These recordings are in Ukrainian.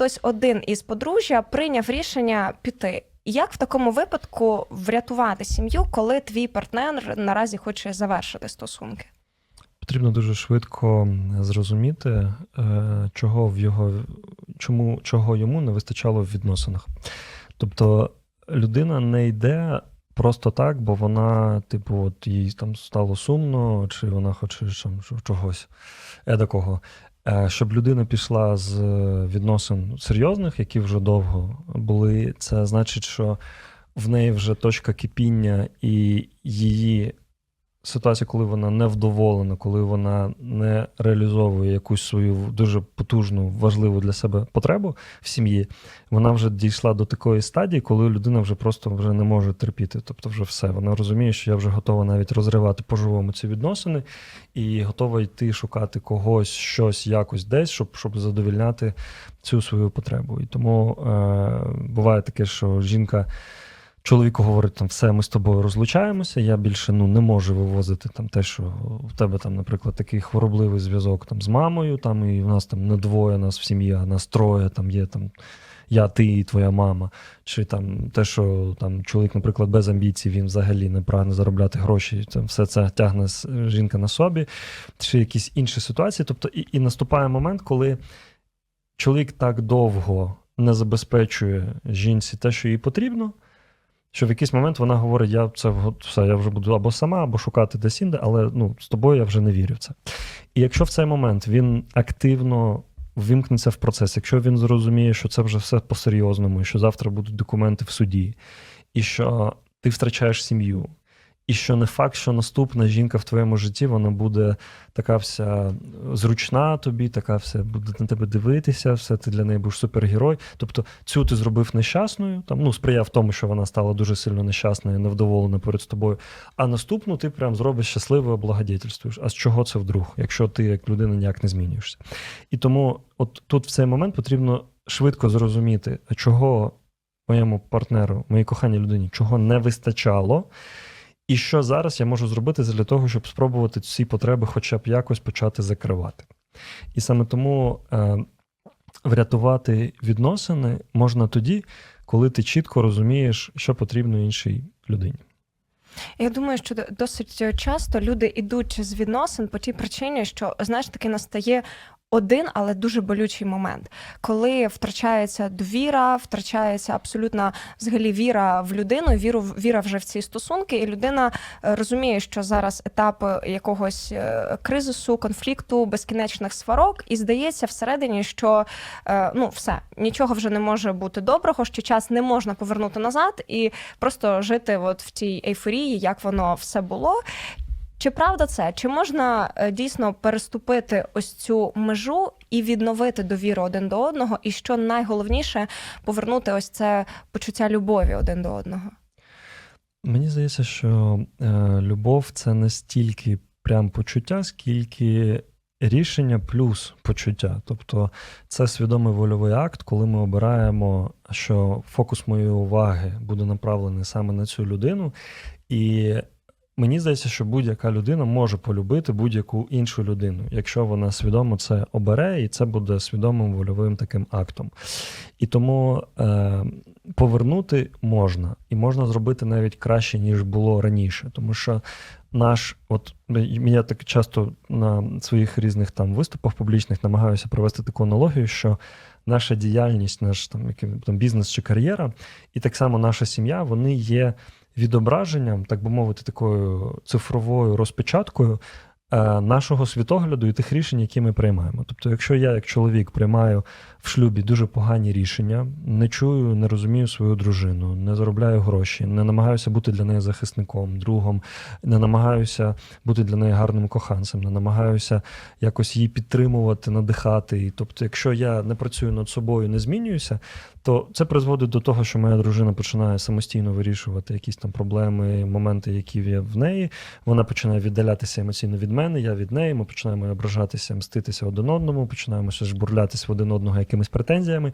хтось один із подружжя прийняв рішення піти. Як в такому випадку врятувати сім'ю, коли твій партнер наразі хоче завершити стосунки? Потрібно дуже швидко зрозуміти, е, чого в його чому чого йому не вистачало в відносинах. Тобто людина не йде просто так, бо вона, типу, от їй там стало сумно, чи вона хоче там, чогось едакого. Е, Щоб людина пішла з відносин серйозних, які вже довго були, це значить, що в неї вже точка кипіння і її ситуація, коли вона невдоволена, коли вона не реалізовує якусь свою дуже потужну, важливу для себе потребу в сім'ї, вона вже дійшла до такої стадії, коли людина вже просто вже не може терпіти. Тобто, вже все. Вона розуміє, що я вже готова навіть розривати по-живому ці відносини і готова йти шукати когось, щось, якось десь, щоб щоб задовільняти цю свою потребу. І тому е, буває таке, що жінка. Чоловіку говорить, там все, ми з тобою розлучаємося. Я більше ну не можу вивозити там те, що в тебе там, наприклад, такий хворобливий зв'язок там з мамою. Там і в нас там не двоє нас в сім'ї, а нас троє. Там є там я, ти і твоя мама. Чи там те, що там чоловік, наприклад, без амбіцій, він взагалі не прагне заробляти гроші. Там все це тягне жінка на собі, чи якісь інші ситуації. Тобто, і, і наступає момент, коли чоловік так довго не забезпечує жінці те, що їй потрібно що в якийсь момент вона говорить: я це все, я вже буду або сама, або шукати десь інде, але ну, з тобою я вже не вірю в це. І якщо в цей момент він активно вимкнеться в процес, якщо він зрозуміє, що це вже все по-серйозному, і що завтра будуть документи в суді, і що ти втрачаєш сім'ю, і що не факт, що наступна жінка в твоєму житті вона буде така вся зручна тобі, така вся буде на тебе дивитися, все ти для неї будеш супергерой. Тобто цю ти зробив нещасною, там ну сприяв тому, що вона стала дуже сильно нещасною, невдоволена перед тобою. А наступну ти прям зробиш щасливою, благодетельствуєш. А з чого це вдруг, якщо ти як людина ніяк не змінюєшся? І тому, от тут в цей момент потрібно швидко зрозуміти, чого моєму партнеру, моїй коханій людині, чого не вистачало. І що зараз я можу зробити для того, щоб спробувати ці потреби хоча б якось почати закривати. І саме тому е, врятувати відносини можна тоді, коли ти чітко розумієш, що потрібно іншій людині. Я думаю, що досить часто люди йдуть з відносин по тій причині, що знаєш, таки настає один, але дуже болючий момент, коли втрачається довіра, втрачається абсолютна взагалі віра в людину, віру віра вже в ці стосунки, і людина е, розуміє, що зараз етап якогось е, кризису, конфлікту, безкінечних сварок, і здається всередині, що е, ну все нічого вже не може бути доброго, що час не можна повернути назад і просто жити от в тій ейфорії, як воно все було. Чи правда це? Чи можна е, дійсно переступити ось цю межу і відновити довіру один до одного? І що найголовніше повернути ось це почуття любові один до одного? Мені здається, що е, любов це не стільки прям почуття, скільки рішення плюс почуття. Тобто це свідомий вольовий акт, коли ми обираємо, що фокус моєї уваги буде направлений саме на цю людину. І Мені здається, що будь-яка людина може полюбити будь-яку іншу людину, якщо вона свідомо це обере, і це буде свідомим вольовим таким актом. І тому е, повернути можна, і можна зробити навіть краще, ніж було раніше. Тому що наш, от я так часто на своїх різних там виступах публічних намагаюся провести таку аналогію, що наша діяльність, наш там, там бізнес чи кар'єра, і так само наша сім'я, вони є відображенням, так би мовити, такою цифровою розпечаткою Е, нашого світогляду і тих рішень, які ми приймаємо. Тобто, якщо я, як чоловік, приймаю в шлюбі дуже погані рішення, не чую, не розумію свою дружину, не заробляю гроші, не намагаюся бути для неї захисником, другом, не намагаюся бути для неї гарним коханцем, не намагаюся якось її підтримувати, надихати. Тобто, якщо я не працюю над собою, не змінююся, то це призводить до того, що моя дружина починає самостійно вирішувати якісь там проблеми, моменти, які є в неї. Вона починає віддалятися емоційно від мене, я від неї. Ми починаємо ображатися, мститися один одному, починаємо жбурлятися в один одного якимись претензіями.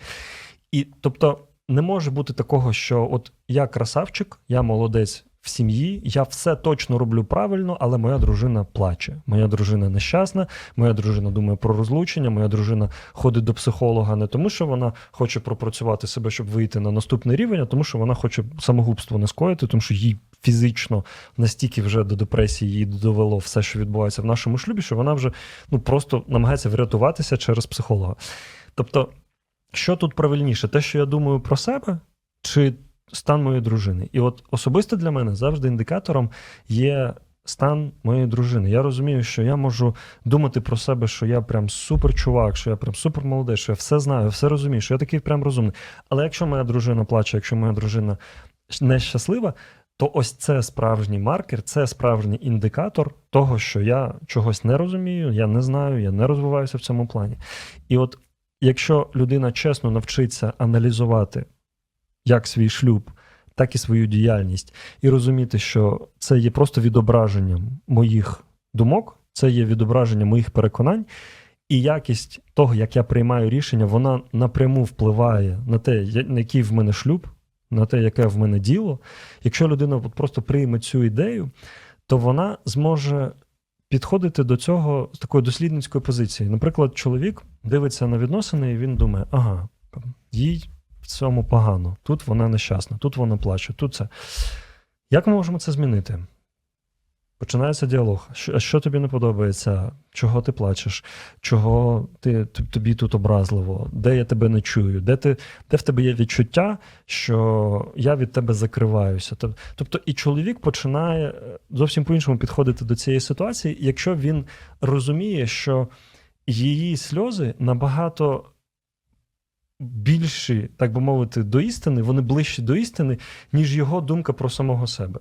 І тобто не може бути такого, що от я красавчик, я молодець в сім'ї, я все точно роблю правильно, але моя дружина плаче. Моя дружина нещасна, моя дружина думає про розлучення, моя дружина ходить до психолога не тому, що вона хоче пропрацювати себе, щоб вийти на наступний рівень, а тому, що вона хоче самогубство не скоїти, тому що їй фізично настільки вже до депресії її довело все, що відбувається в нашому шлюбі, що вона вже ну просто намагається врятуватися через психолога. Тобто, що тут правильніше, те, що я думаю про себе, чи стан моєї дружини? І от особисто для мене завжди індикатором є стан моєї дружини. Я розумію, що я можу думати про себе, що я прям супер чувак, що я прям супер молодий, що я все знаю, все розумію, що я такий прям розумний. Але якщо моя дружина плаче, якщо моя дружина нещаслива, то ось це справжній маркер, це справжній індикатор того, що я чогось не розумію, я не знаю, я не розвиваюся в цьому плані. І от якщо людина чесно навчиться аналізувати як свій шлюб, так і свою діяльність, і розуміти, що це є просто відображенням моїх думок, це є відображення моїх переконань, і якість того, як я приймаю рішення, вона напряму впливає на те, який в мене шлюб, на те, яке в мене діло. Якщо людина просто прийме цю ідею, то вона зможе підходити до цього з такої дослідницької позиції. Наприклад, чоловік дивиться на відносини, і він думає: ага, їй цьому погано, тут вона нещасна, тут вона плаче, тут це. Як ми можемо це змінити? Починається діалог. Що, що тобі не подобається? Чого ти плачеш? Чого ти, тобі тут образливо? Де я тебе не чую? Де, ти, де в тебе є відчуття, що я від тебе закриваюся? Тобто, і чоловік починає е, зовсім по-іншому підходити до цієї ситуації, якщо він розуміє, що її сльози набагато більші, так би мовити, до істини, вони ближчі до істини, ніж його думка про самого себе.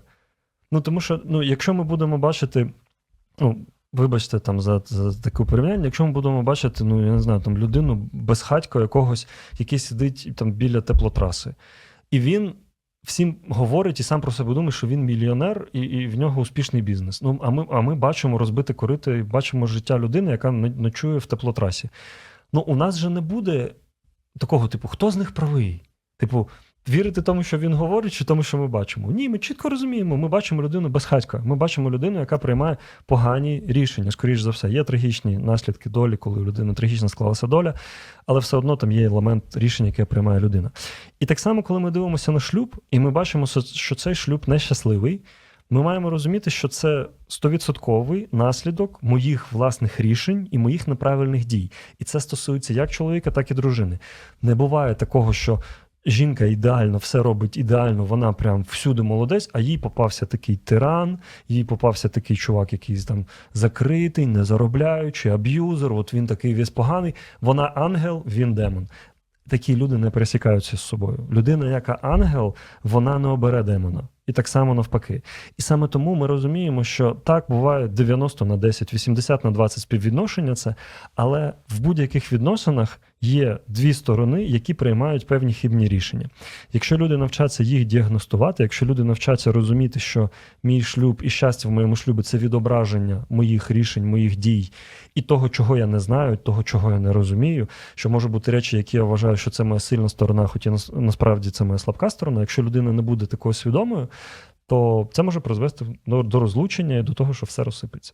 Ну, тому що, ну, якщо ми будемо бачити, ну, вибачте там за, за таке порівняння, якщо ми будемо бачити, ну, я не знаю, там людину безхатько якогось, який сидить там біля теплотраси, і він всім говорить і сам про себе думає, що він мільйонер і, і в нього успішний бізнес. Ну, а ми, а ми бачимо розбите корито і бачимо життя людини, яка ночує в теплотрасі. Ну, у нас же не буде такого, типу, хто з них правий? Типу, вірити тому, що він говорить, чи тому, що ми бачимо? Ні, ми чітко розуміємо. Ми бачимо людину безхатька. Ми бачимо людину, яка приймає погані рішення. Скоріш за все, є трагічні наслідки долі, коли у людини трагічно склалася доля, але все одно там є елемент рішення, яке приймає людина. І так само, коли ми дивимося на шлюб, і ми бачимо, що цей шлюб нещасливий. Ми маємо розуміти, що це стовідсотковий наслідок моїх власних рішень і моїх неправильних дій. І це стосується як чоловіка, так і дружини. Не буває такого, що жінка ідеально все робить ідеально, вона прям всюди молодець, а їй попався такий тиран, їй попався такий чувак, який там закритий, не заробляючий, аб'юзер. От він такий весь поганий. Вона ангел, він демон. Такі люди не пересікаються з собою. Людина, яка ангел, вона не обере демона. І так само навпаки. І саме тому ми розуміємо, що так буває 90 на 10, 80 на 20 співвідношення це, але в будь-яких відносинах є дві сторони, які приймають певні хибні рішення. Якщо люди навчаться їх діагностувати, якщо люди навчаться розуміти, що мій шлюб і щастя в моєму шлюбі це відображення моїх рішень, моїх дій і того, чого я не знаю, того, чого я не розумію, що можуть бути речі, які я вважаю, що це моя сильна сторона, хоча нас- насправді це моя слабка сторона. Якщо людина не буде такою свідомою, то це може призвести до, до розлучення і до того, що все розсипеться.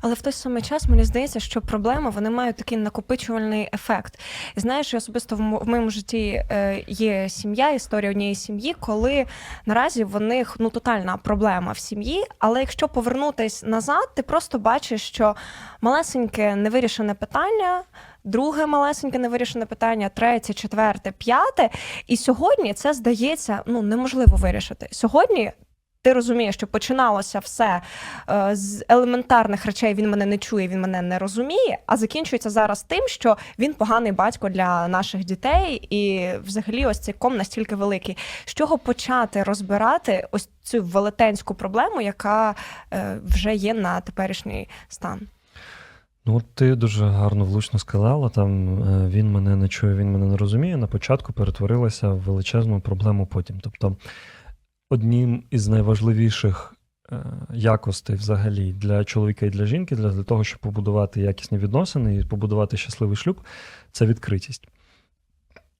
Але в той самий час мені здається, що проблеми вони мають такий накопичувальний ефект. І знаєш, особисто в моєму житті е, є сім'я, історія однієї сім'ї, коли наразі в них ну тотальна проблема в сім'ї. Але якщо повернутись назад, ти просто бачиш, що малесеньке невирішене питання. Друге малесеньке невирішене питання, третє, четверте, п'яте. І сьогодні це здається ну неможливо вирішити. Сьогодні ти розумієш, що починалося все е, з елементарних речей. Він мене не чує, він мене не розуміє. А закінчується зараз тим, що він поганий батько для наших дітей, і взагалі ось цей ком настільки великий. З чого почати розбирати ось цю велетенську проблему, яка е, вже є на теперішній стан? Ну, ти дуже гарно влучно сказала. Там е, він мене не чує, він мене не розуміє. На початку перетворилася в величезну проблему потім. Тобто, одним із найважливіших е, якостей взагалі для чоловіка і для жінки, для, для того, щоб побудувати якісні відносини і побудувати щасливий шлюб, це відкритість.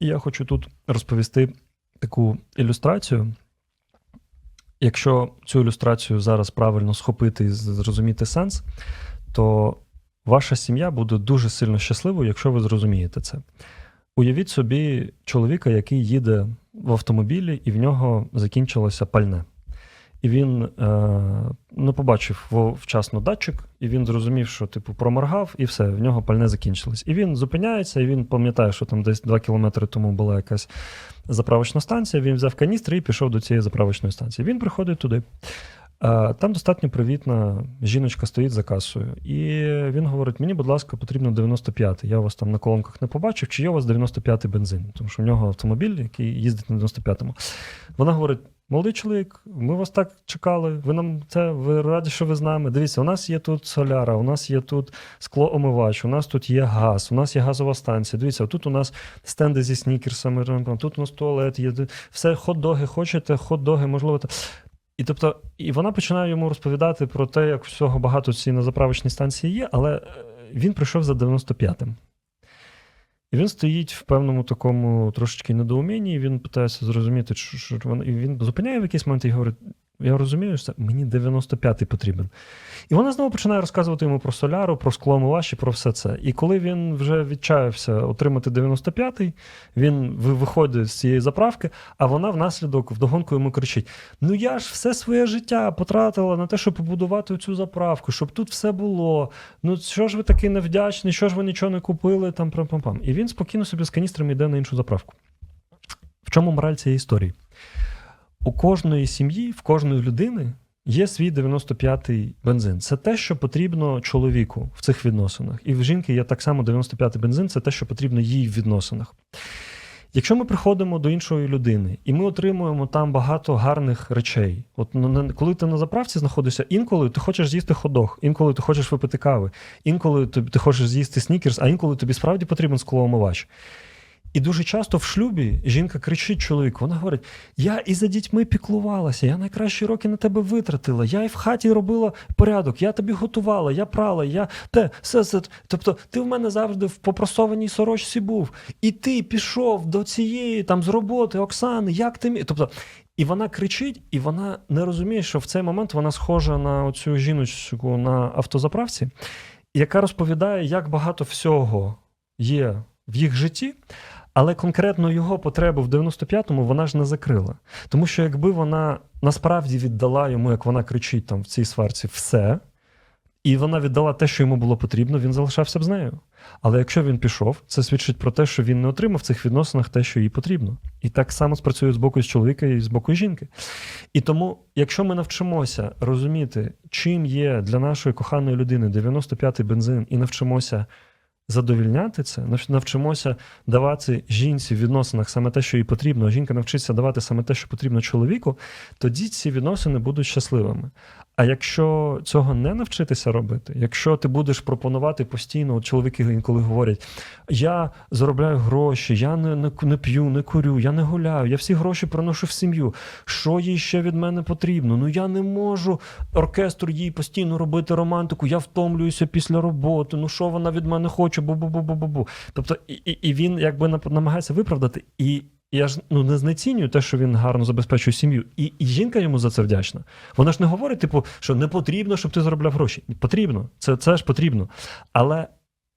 І я хочу тут розповісти таку ілюстрацію. якщо цю ілюстрацію зараз правильно схопити і зрозуміти сенс, то ваша сім'я буде дуже сильно щасливою, якщо ви зрозумієте це. Уявіть собі чоловіка, який їде в автомобілі, і в нього закінчилося пальне. І він е, не побачив вчасно датчик, і він зрозумів, що типу проморгав, і все, в нього пальне закінчилось. І він зупиняється, і він пам'ятає, що там десь 2 кілометри тому була якась заправочна станція. Він взяв каністри і пішов до цієї заправочної станції. Він приходить туди. Е, Там достатньо привітна жіночка стоїть за касою. І він говорить: мені, будь ласка, потрібно 95-й. Я вас там на колонках не побачив, чи є у вас 95-й бензин? Тому що в нього автомобіль, який їздить на 95-му. Вона говорить: молодий чоловік, ми вас так чекали. Ви нам це ви раді, що ви з нами. Дивіться, у нас є тут соляра, у нас є тут склоомивач, у нас тут є газ, у нас є газова станція. Дивіться, тут у нас стенди зі снікерсами, тут у нас туалет є. Все, хот-доги хочете, хот-доги, можливо. І тобто, і вона починає йому розповідати про те, як всього багато ці на заправочній станції є, але е, він прийшов за 95-м. І він стоїть в певному такому трошечки недоумінні, і він питається зрозуміти, що, що. І він зупиняє в якийсь момент і говорить: я розумію, що мені 95-й потрібен. І вона знову починає розказувати йому про соляру, про скломиваш і про все це. І коли він вже відчаявся отримати 95-й, він виходить з цієї заправки, а вона внаслідок вдогонку йому кричить: Ну я ж все своє життя потратила на те, щоб побудувати цю заправку, щоб тут все було. Ну що ж ви такий невдячний, що ж ви нічого не купили там пам-пам-пам. І він спокійно собі з каністрами йде на іншу заправку. В чому мораль цієї історії? У кожної сім'ї, в кожної людини є свій 95-й бензин. Це те, що потрібно чоловіку в цих відносинах. І в жінки є так само 95-й бензин, це те, що потрібно їй в відносинах. Якщо ми приходимо до іншої людини і ми отримуємо там багато гарних речей, от коли ти на заправці знаходишся, інколи ти хочеш з'їсти ходох, інколи ти хочеш випити кави, інколи ти, ти хочеш з'їсти снікерс, а інколи тобі справді потрібен склоомивач. І дуже часто в шлюбі жінка кричить чоловіку, вона говорить: Я і за дітьми піклувалася, я найкращі роки на тебе витратила, я і в хаті робила порядок, я тобі готувала, я прала, я те, все, все. Тобто, ти в мене завжди в попросованій сорочці був. І ти пішов до цієї там з роботи, Оксани, як ти міг? Тобто, і вона кричить, і вона не розуміє, що в цей момент вона схожа на оцю жіночку на автозаправці, яка розповідає, як багато всього є в їх житті. Але конкретно його потребу в 95-му вона ж не закрила. Тому що якби вона насправді віддала йому, як вона кричить там в цій сварці, все, і вона віддала те, що йому було потрібно, він залишався б з нею. Але якщо він пішов, це свідчить про те, що він не отримав в цих відносинах те, що їй потрібно. І так само спрацює з боку з чоловіка і з боку жінки. І тому, якщо ми навчимося розуміти, чим є для нашої коханої людини 95-й бензин, і навчимося задовільняти це, навчимося давати жінці в відносинах саме те, що їй потрібно, жінка навчиться давати саме те, що потрібно чоловіку, тоді ці відносини будуть щасливими. А якщо цього не навчитися робити, якщо ти будеш пропонувати постійно, чоловіки інколи говорять: я заробляю гроші, я не, не, не п'ю, не курю, я не гуляю, я всі гроші приношу в сім'ю. Що їй ще від мене потрібно? Ну я не можу оркестру їй постійно робити романтику, я втомлююся після роботи. Ну що вона від мене хоче? Бу-бу-бу-бу-бу. Тобто, і, і, і він якби намагається виправдати. І я ж ну не знецінюю те, що він гарно забезпечує сім'ю. І, і жінка йому за це вдячна. Вона ж не говорить, типу, що не потрібно, щоб ти заробляв гроші. Потрібно, це, це ж потрібно. Але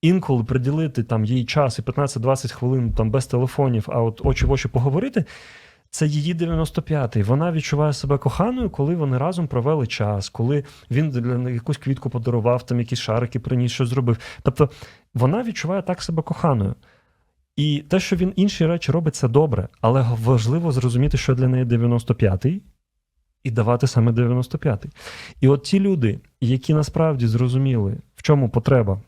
інколи приділити там їй час і 15-20 хвилин там без телефонів, а от очі в очі поговорити. Це її 95-й. Вона відчуває себе коханою, коли вони разом провели час, коли він для якусь квітку подарував, там якісь шарики приніс, що зробив. Тобто вона відчуває так себе коханою. І те, що він інші речі робить, це добре, але важливо зрозуміти, що для неї 95-й, і давати саме 95-й. І от ті люди, які насправді зрозуміли, в чому потреба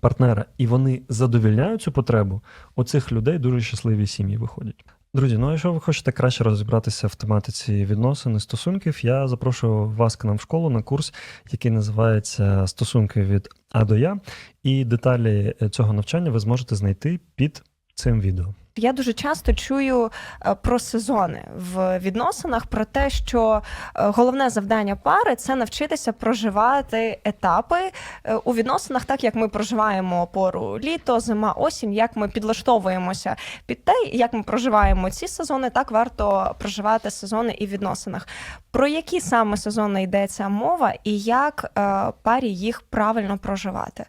партнера, і вони задовільняють цю потребу, у цих людей дуже щасливі сім'ї виходять. Друзі, ну якщо ви хочете краще розібратися в тематиці відносин і стосунків, я запрошую вас к нам в школу на курс, який називається Стосунки від А до Я. І деталі цього навчання ви зможете знайти під цим відео. Я дуже часто чую е, про сезони в відносинах, про те, що е, головне завдання пари це навчитися проживати етапи е, у відносинах, так як ми проживаємо пору літо, зима, осінь, як ми підлаштовуємося під те, як ми проживаємо ці сезони, так варто проживати сезони і відносинах. Про які саме сезони йдеться мова, і як парі їх правильно проживати?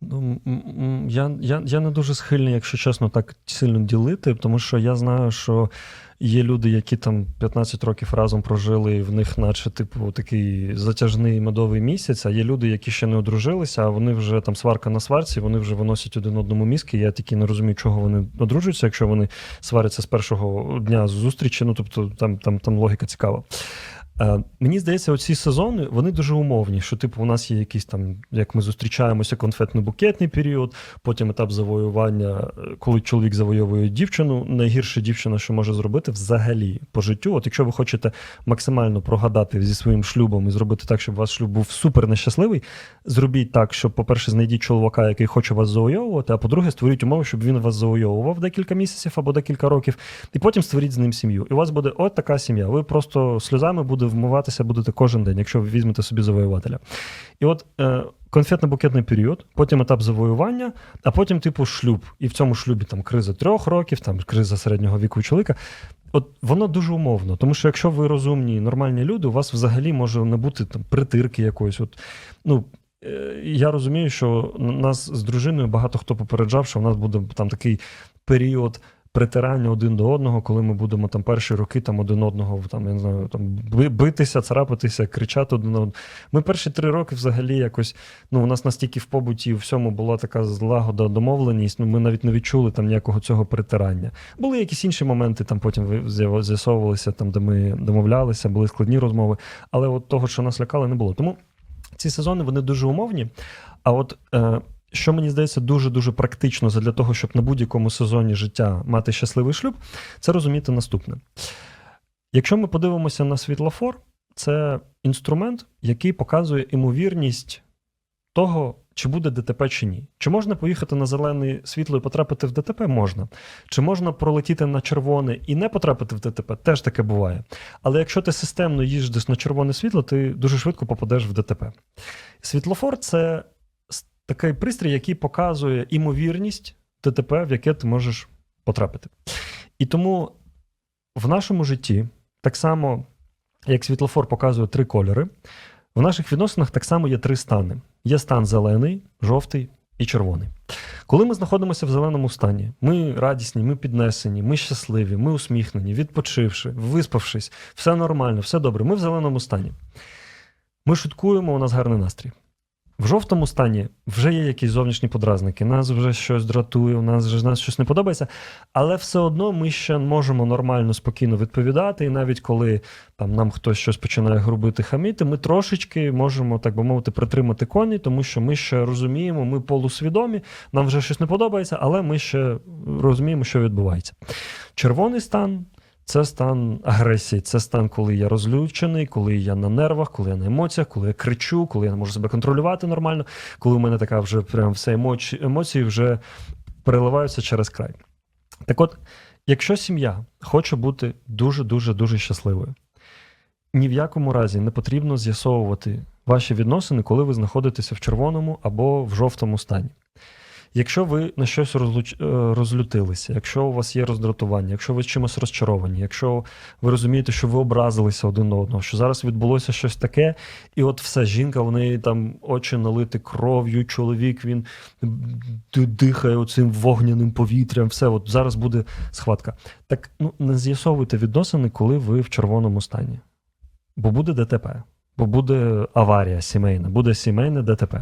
Ну, я, я, я не дуже схильний, якщо чесно, так сильно ділити, тому що я знаю, що є люди, які там 15 років разом прожили, і в них, наче, типу, такий затяжний медовий місяць, а є люди, які ще не одружилися, а вони вже там сварка на сварці, вони вже виносять один одному мізки. Я таки не розумію, чого вони одружуються, якщо вони сваряться з першого дня зустрічі. Ну, тобто, там, там, там логіка цікава. Е, Мені здається, оці сезони вони дуже умовні. Що, типу, у нас є якийсь там, як ми зустрічаємося, конфетно-букетний період, потім етап завоювання, е, коли чоловік завойовує дівчину. Найгірша дівчина, що може зробити взагалі по життю. От якщо ви хочете максимально прогадати зі своїм шлюбом і зробити так, щоб ваш шлюб був супер нещасливий, зробіть так, щоб, по-перше, знайдіть чоловіка, який хоче вас завойовувати, а по-друге, створіть умови, щоб він вас завойовував декілька місяців або декілька років, і потім створіть з ним сім'ю. І у вас буде от така сім'я. Ви просто сльозами буде вмиватися будете кожен день, якщо ви візьмете собі завоювателя. І от е, конфетно-букетний період, потім етап завоювання, а потім, типу, шлюб. І в цьому шлюбі там криза трьох років, там криза середнього віку чоловіка. От воно дуже умовно, тому що якщо ви розумні нормальні люди, у вас взагалі може не бути там притирки якоїсь. От, ну, е, я розумію, що нас з дружиною багато хто попереджав, що у нас буде там такий період притирання один до одного, коли ми будемо там перші роки там один одного там, я не знаю, там битися, царапатися, кричати один одного. Ми перші три роки взагалі якось, ну, у нас настільки в побуті і в всьому була така злагода, домовленість, ну ми навіть не відчули там ніякого цього притирання. Були якісь інші моменти, там потім з'ясовувалися, там, де ми домовлялися, були складні розмови, але от того, що нас лякали, не було. Тому ці сезони вони дуже умовні. А от е, що мені здається дуже дуже практично для того, щоб на будь-якому сезоні життя мати щасливий шлюб, це розуміти наступне. Якщо ми подивимося на світлофор, це інструмент, який показує імовірність того, чи буде ДТП чи ні. Чи можна поїхати на зелене світло і потрапити в ДТП? Можна. Чи можна пролетіти на червоне і не потрапити в ДТП? Теж таке буває. Але якщо ти системно їздиш на червоне світло, ти дуже швидко попадеш в ДТП. Світлофор це такий пристрій, який показує імовірність ДТП, в яке ти можеш потрапити. І тому в нашому житті, так само, як світлофор показує три кольори, в наших відносинах так само є три стани: є стан зелений, жовтий і червоний. Коли ми знаходимося в зеленому стані, ми радісні, ми піднесені, ми щасливі, ми усміхнені, відпочивши, виспавшись, все нормально, все добре. Ми в зеленому стані. Ми шуткуємо, у нас гарний настрій. В жовтому стані вже є якісь зовнішні подразники, нас вже щось дратує, у нас вже нас щось не подобається, але все одно ми ще можемо нормально, спокійно відповідати. І навіть коли там нам хтось щось починає грубити, хаміти, ми трошечки можемо, так би мовити, притримати коні, тому що ми ще розуміємо, ми полусвідомі, нам вже щось не подобається, але ми ще розуміємо, що відбувається. Червоний стан це стан агресії, це стан, коли я розлючений, коли я на нервах, коли я на емоціях, коли я кричу, коли я не можу себе контролювати нормально, коли у мене така вже прям все емоції, емоції вже переливаються через край. Так от, якщо сім'я хоче бути дуже дуже дуже щасливою, ні в якому разі не потрібно з'ясовувати ваші відносини, коли ви знаходитеся в червоному або в жовтому стані. Якщо ви на щось е, розлютилися, якщо у вас є роздратування, якщо ви чимось розчаровані, якщо ви розумієте, що ви образилися один одного, що зараз відбулося щось таке, і от все, жінка, в неї там очі налити кров'ю, чоловік він дихає оцим вогняним повітрям, все, от зараз буде схватка. Так ну не з'ясовуйте відносини, коли ви в червоному стані. Бо буде ДТП, бо буде аварія сімейна, буде сімейне ДТП.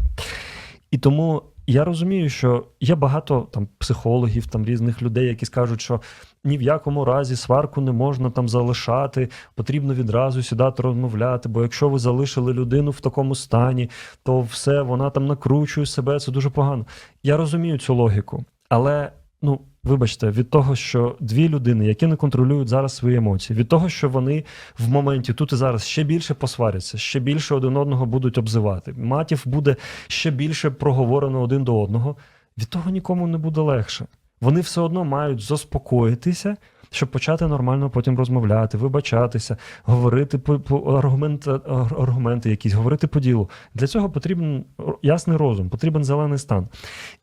І тому я розумію, що є багато там психологів, там різних людей, які скажуть, що ні в якому разі сварку не можна там залишати, потрібно відразу сідати розмовляти. Бо якщо ви залишили людину в такому стані, то все вона там накручує себе. Це дуже погано. Я розумію цю логіку, але ну. Вибачте, від того, що дві людини, які не контролюють зараз свої емоції, від того, що вони в моменті тут і зараз ще більше посваряться, ще більше один одного будуть обзивати. Матів буде ще більше проговорено один до одного. Від того нікому не буде легше. Вони все одно мають заспокоїтися, щоб почати нормально потім розмовляти, вибачатися, говорити по, по аргументи, аргументи якісь, говорити по ділу. Для цього потрібен ясний розум, потрібен зелений стан.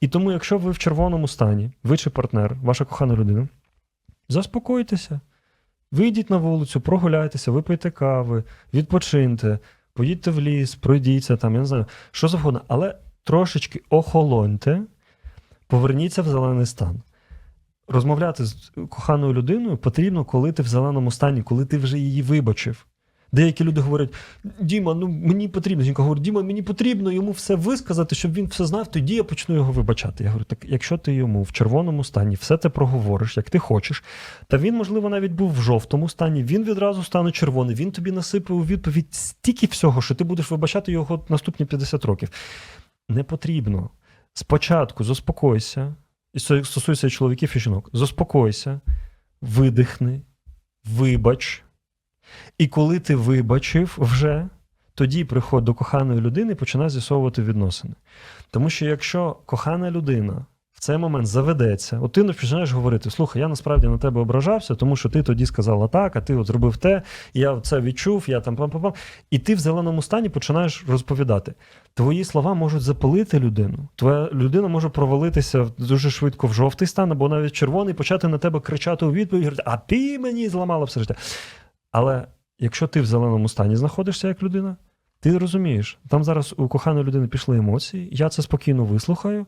І тому, якщо ви в червоному стані, ви чи партнер, ваша кохана людина, заспокойтеся, вийдіть на вулицю, прогуляйтеся, випийте кави, відпочиньте, поїдьте в ліс, пройдіться там, я не знаю, що завгодно, але трошечки охолоньте, поверніться в зелений стан. Розмовляти з коханою людиною потрібно, коли ти в зеленому стані, коли ти вже її вибачив. Деякі люди говорять: Діма, ну мені потрібно. Жінка говорить, Діма, мені потрібно йому все висказати, щоб він все знав, тоді я почну його вибачати. Я говорю, так якщо ти йому в червоному стані все те проговориш, як ти хочеш, та він, можливо, навіть був в жовтому стані, він відразу стане червоний, він тобі насипе у відповідь стільки всього, що ти будеш вибачати його наступні 50 років. Не потрібно. Спочатку заспокойся, і це стосується чоловіків і жінок. Заспокойся, видихни, вибач. І коли ти вибачив вже, тоді приходь до коханої людини і починай з'ясовувати відносини. Тому що якщо кохана людина цей момент заведеться, от ти починаєш говорити: слухай, я насправді на тебе ображався, тому що ти тоді сказала так, а ти от зробив те, я це відчув, я там пам-пам-пам. І ти в зеленому стані починаєш розповідати. Твої слова можуть запалити людину. Твоя людина може провалитися дуже швидко в жовтий стан або навіть червоний, почати на тебе кричати у відповідь, говорити, а ти мені зламала все життя. Але якщо ти в зеленому стані знаходишся як людина, ти розумієш, там зараз у коханої людини пішли емоції, я це спокійно вислухаю.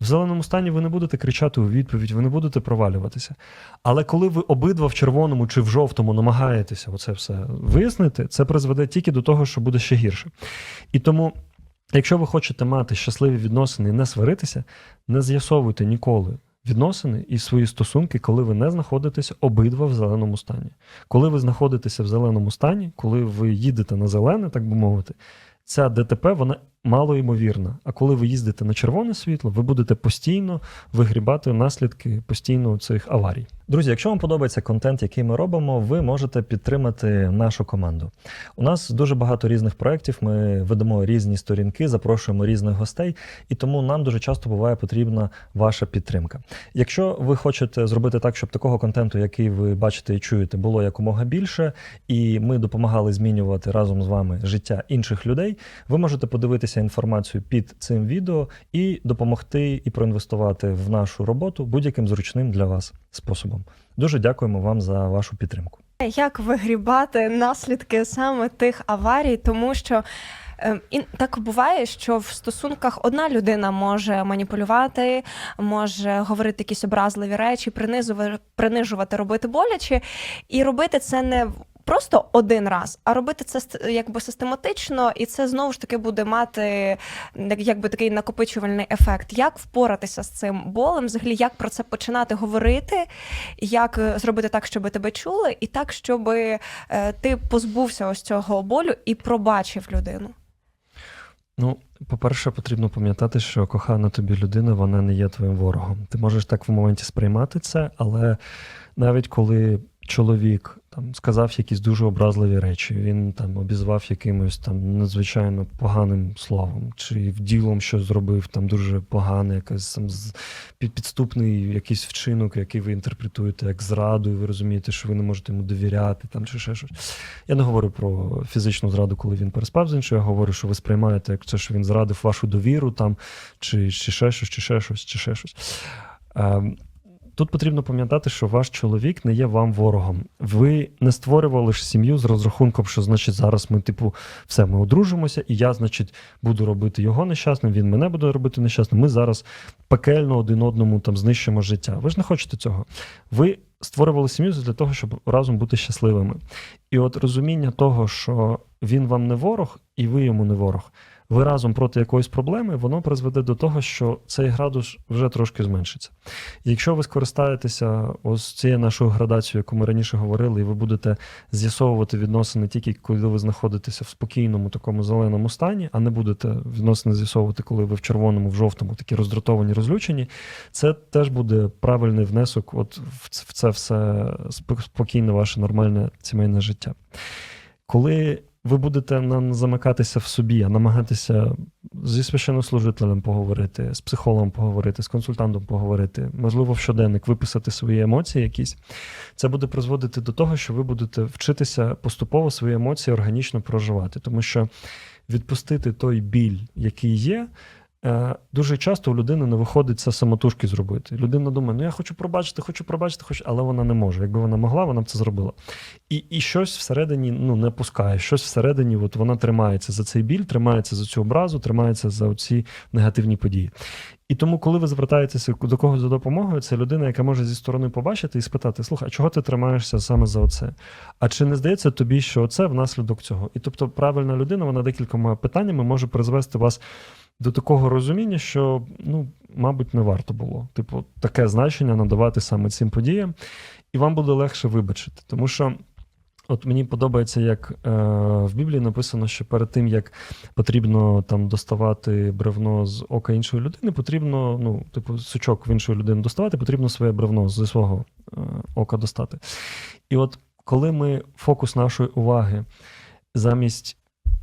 В зеленому стані ви не будете кричати у відповідь, ви не будете провалюватися. Але коли ви обидва в червоному чи в жовтому намагаєтеся оце все вияснити, це призведе тільки до того, що буде ще гірше. І тому, якщо ви хочете мати щасливі відносини і не сваритися, не з'ясовуйте ніколи відносини і свої стосунки, коли ви не знаходитеся обидва в зеленому стані. Коли ви знаходитеся в зеленому стані, коли ви їдете на зелене, так би мовити, ця ДТП вона мало ймовірна. А коли ви їздите на червоне світло, ви будете постійно вигрібати наслідки постійно цих аварій. Друзі, якщо вам подобається контент, який ми робимо, ви можете підтримати нашу команду. У нас дуже багато різних проєктів. Ми ведемо різні сторінки, запрошуємо різних гостей, і тому нам дуже часто буває потрібна ваша підтримка. Якщо ви хочете зробити так, щоб такого контенту, який ви бачите і чуєте, було якомога більше, і ми допомагали змінювати разом з вами життя інших людей, ви можете подивитися інформацію під цим відео і допомогти і проінвестувати в нашу роботу будь-яким зручним для вас способом. Дуже дякуємо вам за вашу підтримку. Як вигрібати наслідки саме тих аварій, тому що. е, І так буває, що в стосунках одна людина може маніпулювати, може говорити якісь образливі речі, принижувати, робити боляче, і робити це не просто один раз, а робити це якби систематично, і це знову ж таки буде мати якби такий накопичувальний ефект. Як впоратися з цим болем? Взагалі, як про це починати говорити, як е, зробити так, щоб тебе чули, і так, щоб е, ти позбувся ось цього болю і пробачив людину. Ну, по-перше, потрібно пам'ятати, що кохана тобі людина, вона не є твоїм ворогом. Ти можеш так в моменті сприймати це, але навіть коли чоловік там сказав якісь дуже образливі речі, він там обізвав якимось там надзвичайно поганим словом, чи в ділом що зробив там дуже погане, якийсь там під- підступний якийсь вчинок, який ви інтерпретуєте як зраду, і ви розумієте, що ви не можете йому довіряти, там чи ще щось. Я не говорю про фізичну зраду, коли він переспав з іншою, я говорю, що ви сприймаєте, як це, що він зрадив вашу довіру, там, чи, чи ще щось, чи ще щось, чи ще щось. Тут потрібно пам'ятати, що ваш чоловік не є вам ворогом. Ви не створювали ж сім'ю з розрахунком, що значить зараз ми, типу, все, ми одружимося, і я, значить, буду робити його нещасним, він мене буде робити нещасним. Ми зараз пекельно один одному там знищимо життя. Ви ж не хочете цього. Ви створювали сім'ю для того, щоб разом бути щасливими. І от розуміння того, що він вам не ворог, і ви йому не ворог. Ви разом проти якоїсь проблеми, воно призведе до того, що цей градус вже трошки зменшиться. І якщо ви скористаєтеся ось цією нашою градацією, яку ми раніше говорили, і ви будете з'ясовувати відносини тільки коли ви знаходитеся в спокійному такому зеленому стані, а не будете відносини з'ясовувати, коли ви в червоному, в жовтому, такі роздратовані, розлючені, це теж буде правильний внесок от в це все спокійне ваше нормальне сімейне життя. Коли ви будете не замикатися в собі, а намагатися зі священнослужителем поговорити, з психологом поговорити, з консультантом поговорити, можливо, в щоденник виписати свої емоції якісь. Це буде призводити до того, що ви будете вчитися поступово свої емоції органічно проживати. Тому що відпустити той біль, який є. Е, Дуже часто у людини не виходить це самотужки зробити. Людина думає, ну я хочу пробачити, хочу пробачити, хочу, але вона не може. Якби вона могла, вона б це зробила. І, і щось всередині ну, не пускає, щось всередині, от вона тримається за цей біль, тримається за цю образу, тримається за ці негативні події. І тому, коли ви звертаєтеся до когось за допомогою, це людина, яка може зі сторони побачити і спитати: слухай, а чого ти тримаєшся саме за оце? А чи не здається тобі, що оце внаслідок цього? І тобто, правильна людина, вона декількома питаннями може призвести вас до такого розуміння, що ну, мабуть, не варто було. Типу, таке значення надавати саме цим подіям, і вам буде легше вибачити. Тому що. От мені подобається, як е, в Біблії написано, що перед тим, як потрібно там доставати бревно з ока іншої людини, потрібно, ну, типу, сучок в іншої людини доставати, потрібно своє бревно зі свого е, ока достати. І от коли ми фокус нашої уваги замість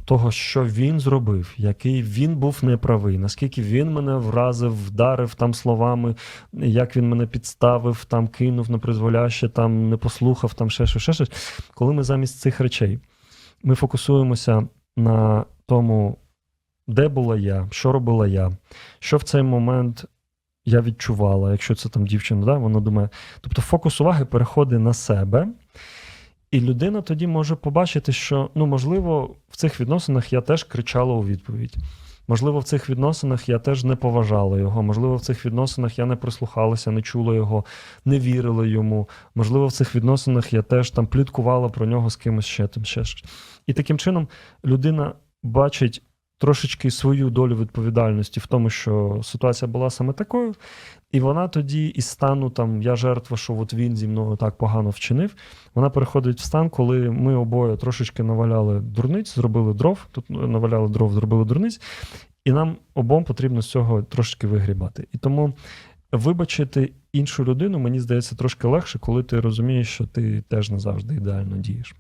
того, що він зробив, який він був неправий, наскільки він мене вразив, вдарив там словами, як він мене підставив, там кинув на призволяще, там не послухав, там ще щось, ще щось. Коли ми замість цих речей ми фокусуємося на тому, де була я, що робила я, що в цей момент я відчувала, якщо це там дівчина, да, вона думає. Тобто фокус уваги переходить на себе. І людина тоді може побачити, що ну, можливо, в цих відносинах я теж кричала у відповідь. Можливо, в цих відносинах я теж не поважала його. Можливо, в цих відносинах я не прислухалася, не чула його, не вірила йому. Можливо, в цих відносинах я теж там пліткувала про нього з кимось ще там ще. І таким чином людина бачить трошечки свою долю відповідальності в тому, що ситуація була саме такою, і вона тоді із стану там я жертва, що от він зі мною так погано вчинив. Вона переходить в стан, коли ми обоє трошечки наваляли дурниць, зробили дров. Тут наваляли дров, зробили дурниць, і нам обом потрібно з цього трошки вигрібати. І тому вибачити іншу людину, мені здається, трошки легше, коли ти розумієш, що ти теж не завжди ідеально дієш.